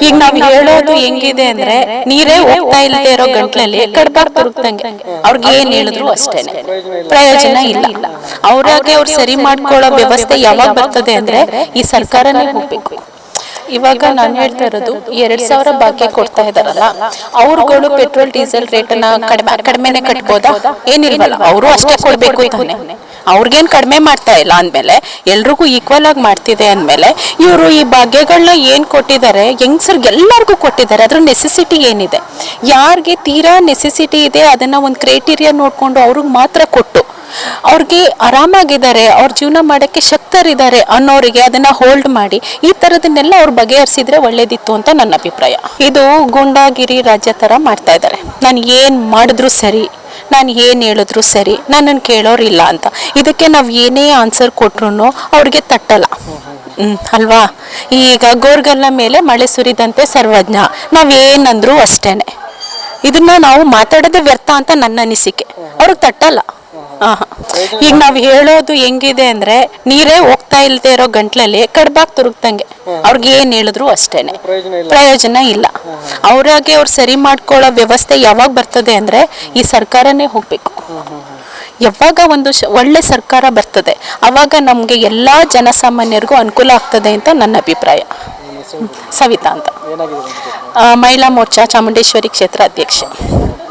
ಈಗ ನಾವ್ ಹೇಳೋದು ಹೆಂಗಿದೆ ಅಂದ್ರೆ ನೀರೇ ಹೋಗ್ತಾ ಇಲ್ಲದೆ ಇರೋ ಗಂಟ್ಲಲ್ಲಿ ಕಡ್ಬಾರ್ ತುರುಕ್ದಂಗೆ. ಅವ್ರಿಗೆ ಏನ್ ಹೇಳಿದ್ರು ಅಷ್ಟೇನೆ. ಪ್ರಯೋಜನ ಇಲ್ಲ. ಅವ್ರಾಗೆ ಅವ್ರು ಸರಿ ಮಾಡ್ಕೊಳ್ಳೋ ವ್ಯವಸ್ಥೆ ಯಾವಾಗ ಬರ್ತದೆ ಅಂದ್ರೆ ಈ ಸರ್ಕಾರನೇ ಹೋಗ್ಬೇಕು. ಇವಾಗ ನಾನು ಹೇಳ್ತಾ ಇರೋದು ಎರಡ್ ಸಾವಿರ ಬಾಕಿ ಕೊಡ್ತಾ ಇದಾರಲ್ಲ ಅವ್ರುಗಳು ಪೆಟ್ರೋಲ್ ಡೀಸೆಲ್ ರೇಟ್ ಅನ್ನ ಕಡಿಮೆ ಕಡಿಮೆನೆ ಕಟ್ಬೋದಾ? ಏನಿಲ್ವಲ್ಲ ಅವರು ಅಷ್ಟೇ ಕೊಡ್ಬೇಕು ತಾನೆ. ಅವ್ರಿಗೇನು ಕಡಿಮೆ ಮಾಡ್ತಾ ಇಲ್ಲ ಅಂದ್ಮೇಲೆ ಎಲ್ರಿಗೂ ಈಕ್ವಲ್ ಆಗಿ ಮಾಡ್ತಿದೆ ಅಂದ್ಮೇಲೆ ಇವರು ಈ ಭಾಗ್ಯಗಳನ್ನ ಏನು ಕೊಟ್ಟಿದ್ದಾರೆ ಯಂಗ್ಸರ್ಗೆ ಎಲ್ಲರಿಗೂ ಕೊಟ್ಟಿದ್ದಾರೆ ಅದ್ರ ನೆಸೆಸಿಟಿ ಏನಿದೆ? ಯಾರಿಗೆ ತೀರಾ ನೆಸೆಸಿಟಿ ಇದೆ ಅದನ್ನ ಒಂದು ಕ್ರೈಟೀರಿಯಾ ನೋಡ್ಕೊಂಡು ಅವ್ರಿಗೆ ಮಾತ್ರ ಕೊಟ್ಟು ಅವ್ರಿಗೆ ಆರಾಮಾಗಿದ್ದಾರೆ, ಅವ್ರ ಜೀವನ ಮಾಡೋಕ್ಕೆ ಶಕ್ತರಿದ್ದಾರೆ ಅನ್ನೋರಿಗೆ ಅದನ್ನು ಹೋಲ್ಡ್ ಮಾಡಿ, ಈ ಥರದನ್ನೆಲ್ಲ ಅವ್ರು ಬಗೆಹರಿಸಿದ್ರೆ ಒಳ್ಳೇದಿತ್ತು ಅಂತ ನನ್ನ ಅಭಿಪ್ರಾಯ. ಇದು ಗೂಂಡಾಗಿರಿ ರಾಜ್ಯ ಥರ ಮಾಡ್ತಾ ಇದ್ದಾರೆ. ನಾನು ಏನು ಮಾಡಿದ್ರು ಸರಿ, ನಾನು ಏನು ಹೇಳಿದ್ರು ಸರಿ ನನ್ನನ್ನು ಕೇಳೋರಿಲ್ಲ ಅಂತ. ಇದಕ್ಕೆ ನಾವು ಏನೇ ಆನ್ಸರ್ ಕೊಟ್ರು ಅವ್ರಿಗೆ ತಟ್ಟಲ್ಲ. ಅಲ್ವಾ? ಈಗ ಗೋರ್ಗಲ್ಲ ಮೇಲೆ ಮಳೆ ಸುರಿದಂತೆ ಸರ್ವಜ್ಞ. ನಾವೇನಂದ್ರು ಅಷ್ಟೇನೆ. ಇದನ್ನ ನಾವು ಮಾತಾಡೋದೇ ವ್ಯರ್ಥ ಅಂತ ನನ್ನ ಅನಿಸಿಕೆ. ಅವ್ರಿಗೆ ತಟ್ಟಲ್ಲ. ಈಗ ನಾವು ಹೇಳೋದು ಹೆಂಗಿದೆ ಅಂದ್ರೆ ನೀರೇ ಹೋಗ್ತಾ ಇಲ್ದೆ ಇರೋ ಗಂಟ್ಲಲ್ಲಿ ಕಡ್ಬಾಗ್ ತುರುಗ್ತಂಗೆ ಅವ್ರಿಗೆ ಏನ್ ಹೇಳಿದ್ರು ಅಷ್ಟೇನೆ. ಪ್ರಯೋಜನ ಇಲ್ಲ. ಅವ್ರಾಗೆ ಅವ್ರು ಸರಿ ಮಾಡ್ಕೊಳ್ಳೋ ವ್ಯವಸ್ಥೆ ಯಾವಾಗ ಬರ್ತದೆ ಅಂದ್ರೆ ಈ ಸರ್ಕಾರನೇ ಹೋಗ್ಬೇಕು. ಯಾವಾಗ ಒಂದು ಶ- ಒಳ್ಳೆ ಸರ್ಕಾರ ಬರ್ತದೆ ಅವಾಗ ನಮ್ಗೆ ಎಲ್ಲಾ ಜನಸಾಮಾನ್ಯರಿಗೂ ಅನುಕೂಲ ಆಗ್ತದೆ ಅಂತ ನನ್ನ ಅಭಿಪ್ರಾಯ. ಸವಿತಾ ಅಂತ. ಮಹಿಳಾ ಮೋರ್ಚಾ ಚಾಮುಂಡೇಶ್ವರಿ ಕ್ಷೇತ್ರ ಅಧ್ಯಕ್ಷೆ.